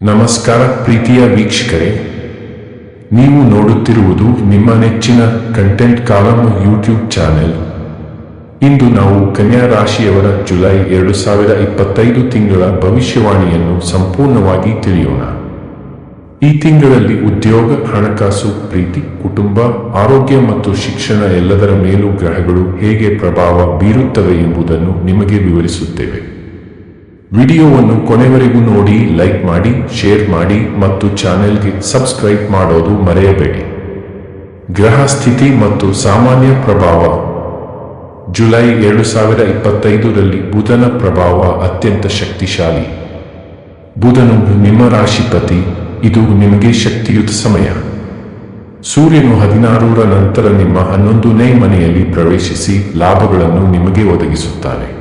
ನಮಸ್ಕಾರ ಪ್ರೀತಿಯ ವೀಕ್ಷಕರೇ, ನೀವು ನೋಡುತ್ತಿರುವುದು ನಿಮ್ಮ ನೆಚ್ಚಿನ ಕಂಟೆಂಟ್ ಕಾಲಂ ಯೂಟ್ಯೂಬ್ ಚಾನೆಲ್ ಇಂದು ನಾವು ಕನ್ಯಾ ರಾಶಿಯವರ ಜುಲೈ ಎರಡು ಸಾವಿರ ಇಪ್ಪತ್ತೈದು ತಿಂಗಳ ಭವಿಷ್ಯವಾಣಿಯನ್ನು ಸಂಪೂರ್ಣವಾಗಿ ತಿಳಿಯೋಣ. ಈ ತಿಂಗಳಲ್ಲಿ ಉದ್ಯೋಗ, ಹಣಕಾಸು, ಪ್ರೀತಿ, ಕುಟುಂಬ, ಆರೋಗ್ಯ ಮತ್ತು ಶಿಕ್ಷಣ ಎಲ್ಲದರ ಮೇಲೂ ಗ್ರಹಗಳು ಹೇಗೆ ಪ್ರಭಾವ ಬೀರುತ್ತವೆ ಎಂಬುದನ್ನು ನಿಮಗೆ ವಿವರಿಸುತ್ತೇವೆ. ವಿಡಿಯೋವನ್ನು ಕೊನೆವರೆಗೂ ನೋಡಿ, ಲೈಕ್ ಮಾಡಿ, ಶೇರ್ ಮಾಡಿ ಮತ್ತು ಚಾನೆಲ್ಗೆ ಸಬ್ಸ್ಕ್ರೈಬ್ ಮಾಡೋದು ಮರೆಯಬೇಡಿ. ಗ್ರಹ ಸ್ಥಿತಿ ಮತ್ತು ಸಾಮಾನ್ಯ ಪ್ರಭಾವ. ಜುಲೈ ಎರಡು ಸಾವಿರ ಇಪ್ಪತ್ತೈದರಲ್ಲಿ ಬುಧನ ಪ್ರಭಾವ ಅತ್ಯಂತ ಶಕ್ತಿಶಾಲಿ. ಬುಧನು ನಿಮ್ಮ ರಾಶಿಪತಿ, ಇದು ನಿಮಗೆ ಶಕ್ತಿಯುತ ಸಮಯ. ಸೂರ್ಯನು ಹದಿನಾರರ ನಂತರ ನಿಮ್ಮ ಹನ್ನೊಂದನೇ ಮನೆಯಲ್ಲಿ ಪ್ರವೇಶಿಸಿ ಲಾಭಗಳನ್ನು ನಿಮಗೆ ಒದಗಿಸುತ್ತಾನೆ.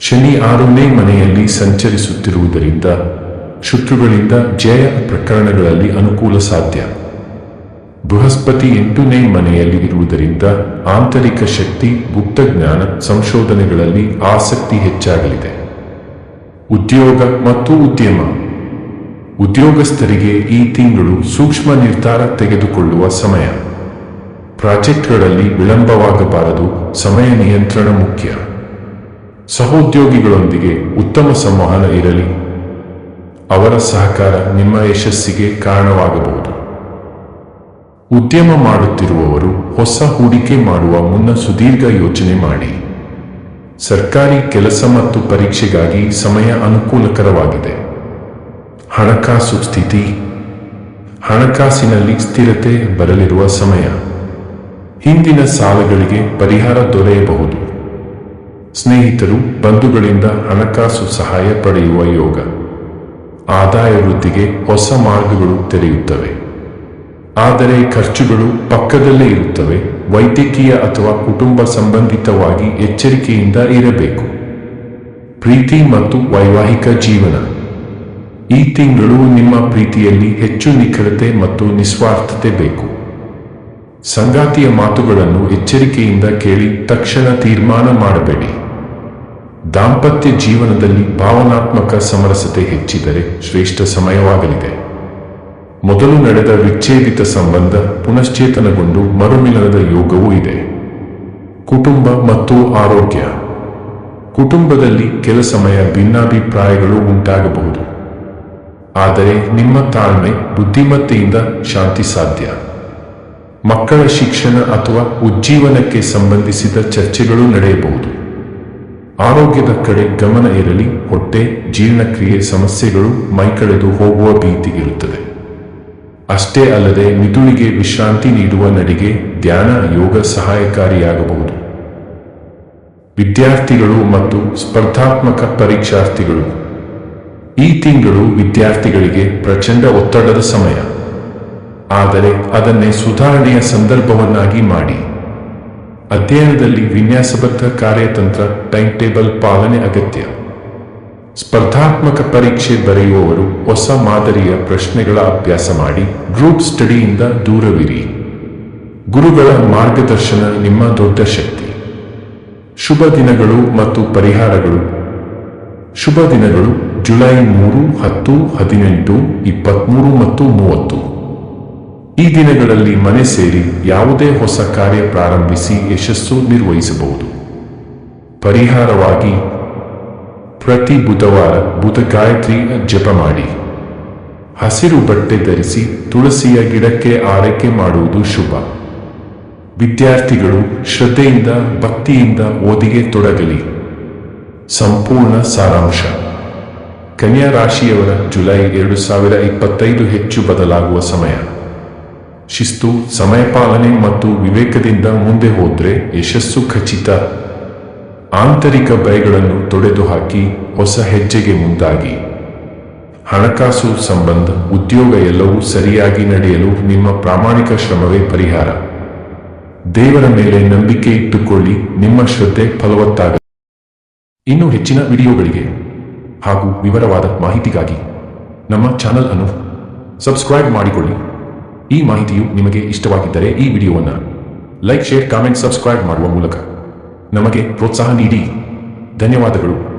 ಶನಿ ಆರನೇ ಮನೆಯಲ್ಲಿ ಸಂಚರಿಸುತ್ತಿರುವುದರಿಂದ ಶತ್ರುಗಳಿಂದ ಜಯ ಪ್ರಕರಣಗಳಲ್ಲಿ ಅನುಕೂಲ ಸಾಧ್ಯ. ಬೃಹಸ್ಪತಿ ಎಂಟನೇ ಮನೆಯಲ್ಲಿ ಇರುವುದರಿಂದ ಆಂತರಿಕ ಶಕ್ತಿ, ಗುಪ್ತ ಜ್ಞಾನ, ಸಂಶೋಧನೆಗಳಲ್ಲಿ ಆಸಕ್ತಿ ಹೆಚ್ಚಾಗಲಿದೆ. ಉದ್ಯೋಗ ಮತ್ತು ಉದ್ಯಮ. ಉದ್ಯೋಗಸ್ಥರಿಗೆ ಈ ತಿಂಗಳು ಸೂಕ್ಷ್ಮ ನಿರ್ಧಾರ ತೆಗೆದುಕೊಳ್ಳುವ ಸಮಯ. ಪ್ರಾಜೆಕ್ಟ್ಗಳಲ್ಲಿ ವಿಳಂಬವಾಗಬಾರದು, ಸಮಯ ನಿಯಂತ್ರಣ ಮುಖ್ಯ. ಸಹೋದ್ಯೋಗಿಗಳೊಂದಿಗೆ ಉತ್ತಮ ಸಂವಹನ ಇರಲಿ. ಅವರ ಸಹಕಾರ ನಿಮ್ಮ ಯಶಸ್ಸಿಗೆ ಕಾರಣವಾಗಬಹುದು. ಉದ್ಯಮ ಮಾಡುತ್ತಿರುವವರು ಹೊಸ ಹೂಡಿಕೆ ಮಾಡುವ ಮುನ್ನ ಸುದೀರ್ಘ ಯೋಚನೆ ಮಾಡಿ. ಸರ್ಕಾರಿ ಕೆಲಸ ಮತ್ತು ಪರೀಕ್ಷೆಗಾಗಿ ಸಮಯ ಅನುಕೂಲಕರವಾಗಿದೆ. ಹಣಕಾಸು ಸ್ಥಿತಿ. ಹಣಕಾಸಿನಲ್ಲಿ ಸ್ಥಿರತೆ ಬರಲಿರುವ ಸಮಯ. ಹಿಂದಿನ ಸಾಲಗಳಿಗೆ ಪರಿಹಾರ ದೊರೆಯಬಹುದು. ಸ್ನೇಹಿತರು ಬಂಧುಗಳಿಂದ ಹಣಕಾಸು ಸಹಾಯ ಪಡೆಯುವ ಯೋಗ. ಆದಾಯ ವೃದ್ಧಿಗೆ ಹೊಸ ಮಾರ್ಗಗಳು ತೆರೆಯುತ್ತವೆ. ಆದರೆ ಖರ್ಚುಗಳು ಪಕ್ಕದಲ್ಲೇ ಇರುತ್ತವೆ. ವೈದ್ಯಕೀಯ ಅಥವಾ ಕುಟುಂಬ ಸಂಬಂಧಿತವಾಗಿ ಎಚ್ಚರಿಕೆಯಿಂದ ಇರಬೇಕು. ಪ್ರೀತಿ ಮತ್ತು ವೈವಾಹಿಕ ಜೀವನ. ಈ ತಿಂಗಳು ನಿಮ್ಮ ಪ್ರೀತಿಯಲ್ಲಿ ಹೆಚ್ಚು ನಿಖರತೆ ಮತ್ತು ನಿಸ್ವಾರ್ಥತೆ ಬೇಕು. ಸಂಗಾತಿಯ ಮಾತುಗಳನ್ನು ಎಚ್ಚರಿಕೆಯಿಂದ ಕೇಳಿ ತಕ್ಷಣ ತೀರ್ಮಾನ ಮಾಡಬೇಡಿ. ದಾಂಪತ್ಯ ಜೀವನದಲ್ಲಿ ಭಾವನಾತ್ಮಕ ಸಮರಸತೆ ಹೆಚ್ಚಿದರೆ ಶ್ರೇಷ್ಠ ಸಮಯವಾಗಲಿದೆ. ಮೊದಲು ನಡೆದ ವಿಚ್ಛೇದಿತ ಸಂಬಂಧ ಪುನಶ್ಚೇತನಗೊಂಡು ಮರುಮಿಲನದ ಯೋಗವೂ ಇದೆ. ಕುಟುಂಬ ಮತ್ತು ಆರೋಗ್ಯ. ಕುಟುಂಬದಲ್ಲಿ ಕೆಲ ಸಮಯ ಭಿನ್ನಾಭಿಪ್ರಾಯಗಳು ಉಂಟಾಗಬಹುದು. ಆದರೆ ನಿಮ್ಮ ತಾಳ್ಮೆ, ಬುದ್ಧಿಮತ್ತೆಯಿಂದ ಶಾಂತಿ ಸಾಧ್ಯ. ಮಕ್ಕಳ ಶಿಕ್ಷಣ ಅಥವಾ ಉಜ್ಜೀವನಕ್ಕೆ ಸಂಬಂಧಿಸಿದ ಚರ್ಚೆಗಳು ನಡೆಯಬಹುದು. ಆರೋಗ್ಯದ ಕಡೆ ಗಮನ ಇರಲಿ, ಹೊಟ್ಟೆ, ಜೀರ್ಣಕ್ರಿಯೆ ಸಮಸ್ಯೆಗಳು ಮೈಕಳೆದು ಹೋಗುವ ಭೀತಿಗಿರುತ್ತದೆ. ಅಷ್ಟೇ ಅಲ್ಲದೆ ಮಿದುಳಿಗೆ ವಿಶ್ರಾಂತಿ ನೀಡುವ ನಡಿಗೆ ಧ್ಯಾನ, ಯೋಗ ಸಹಾಯಕಾರಿಯಾಗಬಹುದು. ವಿದ್ಯಾರ್ಥಿಗಳು ಮತ್ತು ಸ್ಪರ್ಧಾತ್ಮಕ ಪರೀಕ್ಷಾರ್ಥಿಗಳು. ಈ ತಿಂಗಳು ವಿದ್ಯಾರ್ಥಿಗಳಿಗೆ ಪ್ರಚಂಡ ಒತ್ತಡದ ಸಮಯ. ಆದರೆ ಅದನ್ನೇ ಸುಧಾರಣೆಯ ಸಂದರ್ಭವನ್ನಾಗಿ ಮಾಡಿ. ಅಧ್ಯಯನದಲ್ಲಿ ವಿನ್ಯಾಸಬದ್ಧ ಕಾರ್ಯತಂತ್ರ ಟೈಮ್ ಟೇಬಲ್ ಪಾಲನೆ ಅಗತ್ಯ. ಸ್ಪರ್ಧಾತ್ಮಕ ಪರೀಕ್ಷೆ ಬರೆಯುವವರು ಹೊಸ ಮಾದರಿಯ ಪ್ರಶ್ನೆಗಳ ಅಭ್ಯಾಸ ಮಾಡಿ ಗ್ರೂಪ್ ಸ್ಟಡಿಯಿಂದ ದೂರವಿರಿ. ಗುರುಗಳ ಮಾರ್ಗದರ್ಶನ ನಿಮ್ಮ ದೊಡ್ಡ ಶಕ್ತಿ. ಶುಭ ದಿನಗಳು ಮತ್ತು ಪರಿಹಾರಗಳು. ಶುಭ ದಿನಗಳು ಜುಲೈ ಮೂರು, ಹತ್ತು, ಹದಿನೆಂಟು ಇಪ್ಪತ್ತ್ಮೂರು ಮತ್ತು ಮೂವತ್ತು. ಈ ದಿನಗಳಲ್ಲಿ ಮನೆ ಸೇರಿ ಯಾವುದೇ ಹೊಸ ಕಾರ್ಯ ಪ್ರಾರಂಭಿಸಿ ಯಶಸ್ಸು ನಿರ್ವಹಿಸಬಹುದು. ಪರಿಹಾರವಾಗಿ ಪ್ರತಿ ಬುಧವಾರ ಬುಧ ಗಾಯತ್ರಿ ಜಪ ಮಾಡಿ. ಹಸಿರು ಬಟ್ಟೆ ಧರಿಸಿ ತುಳಸಿಯ ಗಿಡಕ್ಕೆ ಆರೈಕೆ ಮಾಡುವುದು ಶುಭ. ವಿದ್ಯಾರ್ಥಿಗಳು ಶ್ರದ್ಧೆಯಿಂದ ಭಕ್ತಿಯಿಂದ ಓದಿಗೆ ತೊಡಗಲಿ. ಸಂಪೂರ್ಣ ಸಾರಾಂಶ. ಕನ್ಯಾ ರಾಶಿಯವರ ಜುಲೈ ಎರಡು ಸಾವಿರ ಇಪ್ಪತ್ತೈದು ಹೆಚ್ಚು ಬದಲಾಗುವ ಸಮಯ. ಶಿಸ್ತು, ಸಮಯಪಾಲನೆ ಮತ್ತು ವಿವೇಕದಿಂದ ಮುಂದೆ ಹೋದ್ರೆ ಯಶಸ್ಸು ಖಚಿತ. ಆಂತರಿಕ ಭಯಗಳನ್ನು ತೊಡೆದುಹಾಕಿ ಹೊಸ ಹೆಜ್ಜೆಗೆ ಮುಂದಾಗಿ. ಹಣಕಾಸು ಸಂಬಂಧ, ಉದ್ಯೋಗ ಎಲ್ಲವೂ ಸರಿಯಾಗಿ ನಡೆಯಲು ನಿಮ್ಮ ಪ್ರಾಮಾಣಿಕ ಶ್ರಮವೇ ಪರಿಹಾರ. ದೇವರ ಮೇಲೆ ನಂಬಿಕೆ ಇಟ್ಟುಕೊಳ್ಳಿ, ನಿಮ್ಮ ಶ್ರದ್ಧೆ ಫಲವತ್ತಾಗ ಇನ್ನು ಹೆಚ್ಚಿನ ವಿಡಿಯೋಗಳಿಗೆ ಹಾಗೂ ವಿವರವಾದ ಮಾಹಿತಿಗಾಗಿ ನಮ್ಮ ಚಾನಲ್ ಅನ್ನು ಸಬ್ಸ್ಕ್ರೈಬ್ ಮಾಡಿಕೊಳ್ಳಿ. ಈ ಮಾಹಿತಿಯು ನಿಮಗೆ ಇಷ್ಟವಾಗಿದ್ದರೆ ಈ ವಿಡಿಯೋವನ್ನು ಲೈಕ್, ಶೇರ್, ಕಾಮೆಂಟ್, ಸಬ್ಸ್ಕ್ರೈಬ್ ಮಾಡುವ ಮೂಲಕ ನಮಗೆ ಪ್ರೋತ್ಸಾಹ ನೀಡಿ. ಧನ್ಯವಾದಗಳು.